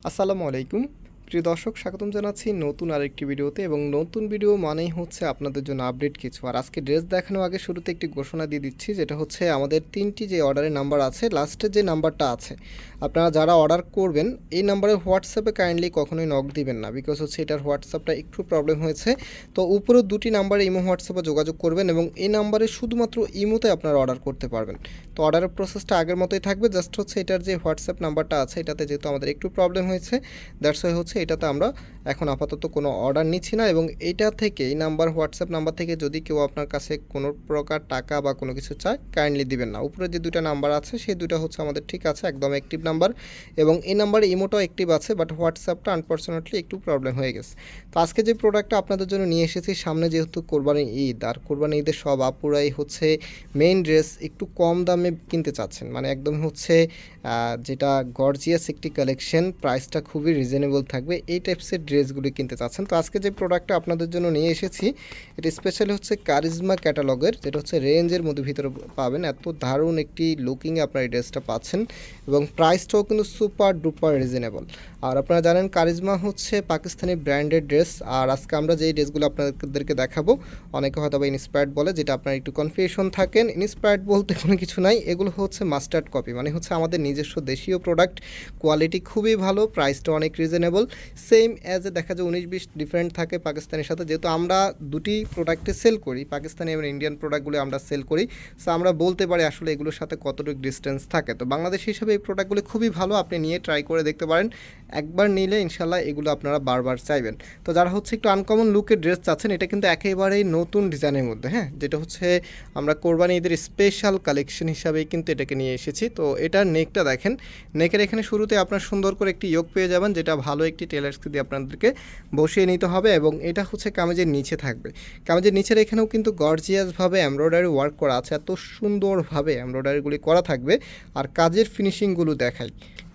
আসসালামু আলাইকুম প্রিয় দর্শক, স্বাগতম জানাচ্ছি নতুন আরেকটি ভিডিওতে এবং নতুন ভিডিও মানেই হচ্ছে আপনাদের জন্য আপডেট কিছু। আর আজকে ড্রেস দেখানোর আগে শুরুতে একটি ঘোষণা দিয়ে দিচ্ছি, যেটা হচ্ছে আমাদের তিনটি যে অর্ডারের নাম্বার আছে লাস্টের যে নাম্বারটা আছে, আপনারা যারা অর্ডার করবেন, এই নাম্বারে হোয়াটসঅ্যাপে কাইন্ডলি কখনোই নক দিবেন না বিকজ হচ্ছে এটার হোয়াটসঅ্যাপটা একটু প্রবলেম হয়েছে। তো উপরেও দুটি নাম্বারে ইমো হোয়াটসঅ্যাপে যোগাযোগ করবেন এবং এই নাম্বারে শুধুমাত্র ইমোতে আপনারা অর্ডার করতে পারবেন। তো অর্ডারের প্রসেসটা আগের মতোই থাকবে জাস্ট হচ্ছে এটার যে হোয়াটসঅ্যাপ নাম্বারটা আছে, এটাতে যেহেতু আমাদের একটু প্রবলেম হয়েছে দ্যাটস হচ্ছে এটাতে আমরা এখন আপাতত কোনো অর্ডার নিচ্ছি না এবং এইটা থেকে এই নাম্বার হোয়াটসঅ্যাপ নাম্বার থেকে যদি কেউ আপনার কাছে কোনো প্রকার টাকা বা কোনো কিছু চায় কাইন্ডলি দিবেন না। উপরে যে দুটো নাম্বার আছে, সেই দুটো হচ্ছে আমাদের ঠিক আছে, একদম অ্যাক্টিভ নাম্বার এবং এই নাম্বারে ইমোটাও অ্যাক্টিভ আছে বাট হোয়াটসঅ্যাপটা আনফর্চুনেটলি একটু প্রবলেম হয়ে গেছে। তো আজকে যে প্রোডাক্টটা আপনাদের জন্য নিয়ে এসেছি, সামনে যেহেতু কোরবানি ঈদ, আর কোরবানি ঈদের সব আপুরাই হচ্ছে মেইন ড্রেস একটু কম দামে কিনতে চাচ্ছেন। মানে একদম হচ্ছে যেটা গর্জিয়াস একটি কালেকশন প্রাইসটা খুবই রিজনেবল থাকবে। এই টাইপসের ড্রেসগুলি কিনতে চাচ্ছেন। তো আজকে যে প্রোডাক্টটা আপনাদের জন্য নিয়ে এসেছি, এটা স্পেশালি হচ্ছে কারিজমা ক্যাটালগের যেটা হচ্ছে রেঞ্জের মধ্যে ভিতরে পাবেন। এত দারুণ একটি লুকিংয়ে আপনার এই ড্রেসটা পাচ্ছেন এবং প্রাইসটাও কিন্তু সুপার ডুপার রিজনেবল আর আপনারা জানেন কারিজমা হচ্ছে পাকিস্তানি ব্র্যান্ডেড ড্রেস আর আজকে আমরা যেই ড্রেসগুলো আপনাদেরকে দেখাবো, অনেকে হয়তো বা ইন্সপায়ার্ড বলে, যেটা আপনার একটু কনফিউশন থাকেন। ইন্সপায়ার্ড বলতে কোনো কিছু নাই, এগুলো হচ্ছে মাস্টার্ড কপি মানে হচ্ছে আমাদের নিজস্ব দেশীয় প্রোডাক্ট কোয়ালিটি খুবই ভালো প্রাইসটা অনেক রিজনেবল সেম অ্যাজ এ দেখা যায় উনিশ বিশ ডিফারেন্ট থাকে পাকিস্তানের সাথে। যেহেতু আমরা দুটি প্রোডাক্টে সেল করি, পাকিস্তানি এবং ইন্ডিয়ান প্রোডাক্টগুলো আমরা সেল করি সো আমরা বলতে পারি আসলে এগুলোর সাথে কতটুকু ডিস্টেন্স থাকে। তো বাংলাদেশ হিসাবে এই প্রোডাক্টগুলো খুবই ভালো, আপনি নিয়ে ট্রাই করে দেখতে পারেন। একবার নিলে ইনশাল্লাহ এগুলো আপনারা বারবার চাইবেন। তো যারা হচ্ছে একটু আনকমন লুকের ড্রেস চাচ্ছেন, এটা কিন্তু একেবারেই নতুন ডিজাইনের মধ্যে হ্যাঁ? যেটা হচ্ছে আমরা কোরবানি ঈদের স্পেশাল কালেকশন হিসাবেই কিন্তু এটাকে নিয়ে এসেছি। তো এটার নেকটা দেখেন নেকের এখানে শুরুতে আপনার সুন্দর করে একটি ইয়োগ পেয়ে যাবেন, যেটা ভালো একটি টেলার্সকে দিয়ে আপনাদেরকে বসিয়ে নিতে হবে এবং এটা হচ্ছে কামেজের নিচে থাকবে। কামেজের নিচের এখানেও কিন্তু গর্জিয়াসভাবে এমব্রয়ডারি ওয়ার্ক করা আছে, এত সুন্দরভাবে এমব্রয়ডারিগুলি করা থাকবে। আর কাজের ফিনিশিংগুলো দেখাই।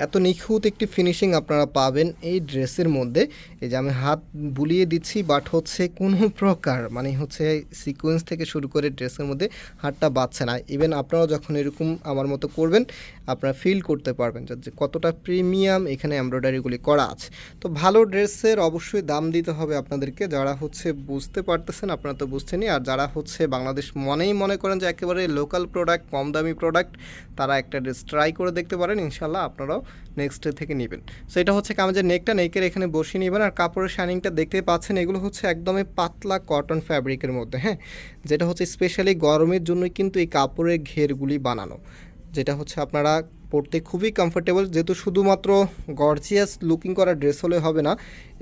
এত নিখুঁত একটি ফিনিশিং আপনারা পাবেন এই ড্রেসের মধ্যে। এই যে আমি হাত বুলিয়ে দিচ্ছি বাট হচ্ছে কোনো প্রকার মানে হচ্ছে সিকোয়েন্স থেকে শুরু করে ড্রেসের মধ্যে হাতটা বাচ্ছে না। ইভেন আপনারাও যখন এরকম আমার মতো করবেন, আপনারা ফিল করতে পারবেন যে কতটা প্রিমিয়াম এখানে এমব্রয়ডারিগুলি করা আছে। তো ভালো ড্রেসের অবশ্যই দাম দিতে হবে আপনাদেরকে। যারা হচ্ছে বুঝতে পারতেছেন, আপনারা তো বুঝছেনই। আর যারা হচ্ছে বাংলাদেশ মনেই মনে করেন যে একেবারে লোকাল প্রোডাক্ট কম দামি প্রোডাক্ট তারা একটা ড্রেস ট্রাই করে দেখতে পারেন। ইনশাল্লাহ আপনারাও নেক্সট ডে থেকে নেবেন। সো এটা হচ্ছে কামেজের নেকটা নেকের এখানে বসিয়ে নেবেন। আর কাপড়ের শাইনিংটা দেখতে পাচ্ছেন, এগুলো হচ্ছে একদমই পাতলা কটন ফ্যাব্রিকের মধ্যে হ্যাঁ? যেটা হচ্ছে স্পেশালি গরমের জন্যই কিন্তু এই কাপড়ের ঘেরগুলি বানানো। যেটা হচ্ছে আপনারা পরতে খুবই কমফোর্টেবল যেহেতু শুধুমাত্র গর্জিয়াস লুকিং করা ড্রেস হলে হবে না।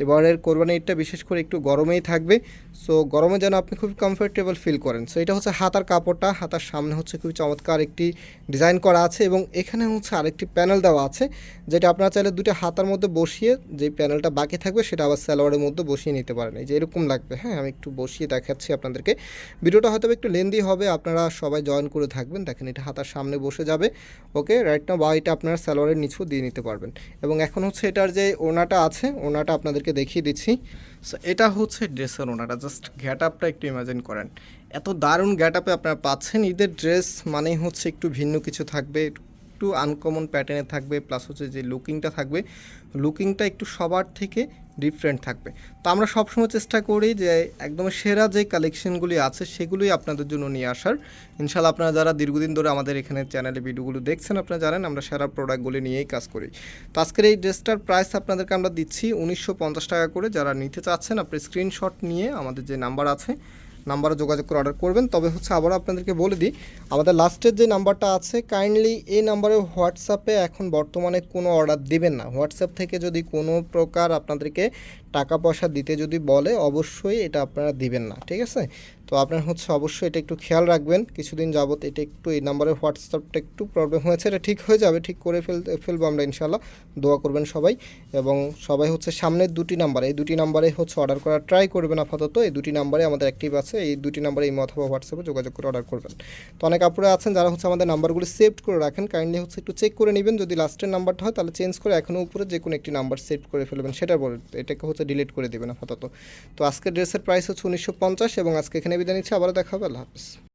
এবারের কোরবানি ঈদটা বিশেষ করে একটু গরমেই থাকবে। সো গরমে যেন আপনি খুব কমফোর্টেবল ফিল করেন। সো এটা হচ্ছে হাতার কাপড়টা। হাতার সামনে হচ্ছে খুবই চমৎকার একটি ডিজাইন করা আছে এবং এখানে হচ্ছে আরেকটি প্যানেল দেওয়া আছে, যেটা আপনারা চাইলে দুটো হাতার মধ্যে বসিয়ে যে প্যানেলটা বাকি থাকবে, সেটা আবার স্যালোয়ারের মধ্যে বসিয়ে নিতে পারেন। এই যে এরকম লাগবে। হ্যাঁ আমি একটু বসিয়ে দেখাচ্ছি আপনাদেরকে। ভিডিওটা হয়তো একটু লেন্দি হবে। আপনারা সবাই জয়েন করে থাকবেন। দেখেন এটা হাতার সামনে বসে যাবে। ওকে রাইট না বা এটা আপনারা সালোয়ারের নিচেও দিয়ে নিতে পারবেন। এবং এখন হচ্ছে এটার যে ওনাটা আছে, ওনাটা আপনাদেরকে দেখিয়ে দিচ্ছি। সো এটা হচ্ছে ড্রেসের ওনাটা। জাস্ট গ্যাট আপটা একটু ইমাজিন করেন। এত দারুণ গ্যাট আপে আপনারা পাচ্ছেন। ঈদের ড্রেস মানেই হচ্ছে একটু ভিন্ন কিছু থাকবে। একটু আনকমন প্যাটার্নে থাকবে প্লাস হচ্ছে যে লুকিংটা থাকবে। লুকিংটা একটু সবার থেকে ডিফারেন্ট থাকবে। তো আমরা সবসময় চেষ্টা করি যে একদম সেরা যে কালেকশনগুলি আছে, সেগুলোই আপনাদের জন্য নিয়ে আসার। ইনশাল্লাহ আপনারা যারা দীর্ঘদিন ধরে আমাদের এখানে চ্যানেলে ভিডিওগুলো দেখছেন, আপনারা জানেন আমরা সেরা প্রোডাক্টগুলি নিয়েই কাজ করি। তো আজকের এই ড্রেসটার প্রাইস আপনাদেরকে আমরা দিচ্ছি উনিশশো পঞ্চাশ টাকা করে। যারা নিতে চাচ্ছেন, আপনি স্ক্রিনশট নিয়ে আমাদের যে নাম্বার আছে নাম্বারে যোগাযোগ করে অর্ডার করবেন। তবে হচ্ছে আবারও আপনাদেরকে বলে দিই, আমাদের লাস্টের যে নাম্বারটা আছে কাইন্ডলি এই নাম্বারে হোয়াটসঅ্যাপে এখন বর্তমানে কোনো অর্ডার দেবেন না। হোয়াটসঅ্যাপ থেকে যদি কোনো প্রকার আপনাদেরকে টাকা পয়সা দিতে যদি বলে, অবশ্যই এটা আপনারা দিবেন না, ঠিক আছে? তো আপনার হচ্ছে অবশ্যই এটা একটু খেয়াল রাখবেন। কিছুদিন যাবত এটা একটু, এই নাম্বারে হোয়াটসঅ্যাপটা একটু প্রবলেম হয়েছে, এটা ঠিক হয়ে যাবে, ঠিক করে ফেল, ফেলব আমরা ইনশাল্লাহ দোয়া করবেন সবাই এবং সবাই হচ্ছে সামনের দুটি নাম্বার, এই দুটি নাম্বারে হচ্ছে অর্ডার করার ট্রাই করবেন আপাতত। এই দুটি নাম্বারে আমাদের অ্যাক্টিভ আছে, এই দুটি নাম্বারে এই অথবা হোয়াটসঅ্যাপে যোগাযোগ করে অর্ডার করবেন। তো অনেক আপুরে আছেন যারা হচ্ছে আমাদের নাম্বারগুলো সেভ করে রাখেন কাইন্ডলি হচ্ছে একটু চেক করে নেবেন। যদি লাস্টের নাম্বারটা হয়, তাহলে চেঞ্জ করে এখনও উপরে যে কোনো একটি নাম্বার সেভ করে ফেলবেন সেটা বলে এটাকে হচ্ছে ডিলিট করে দেবেন আপাতত। তো আজকের ড্রেসের প্রাইস হচ্ছে উনিশশো পঞ্চাশ এবং আজকে এখানে বিদায় নিচ্ছি, আবারও দেখা হবে, আল্লাহ হাফিজ।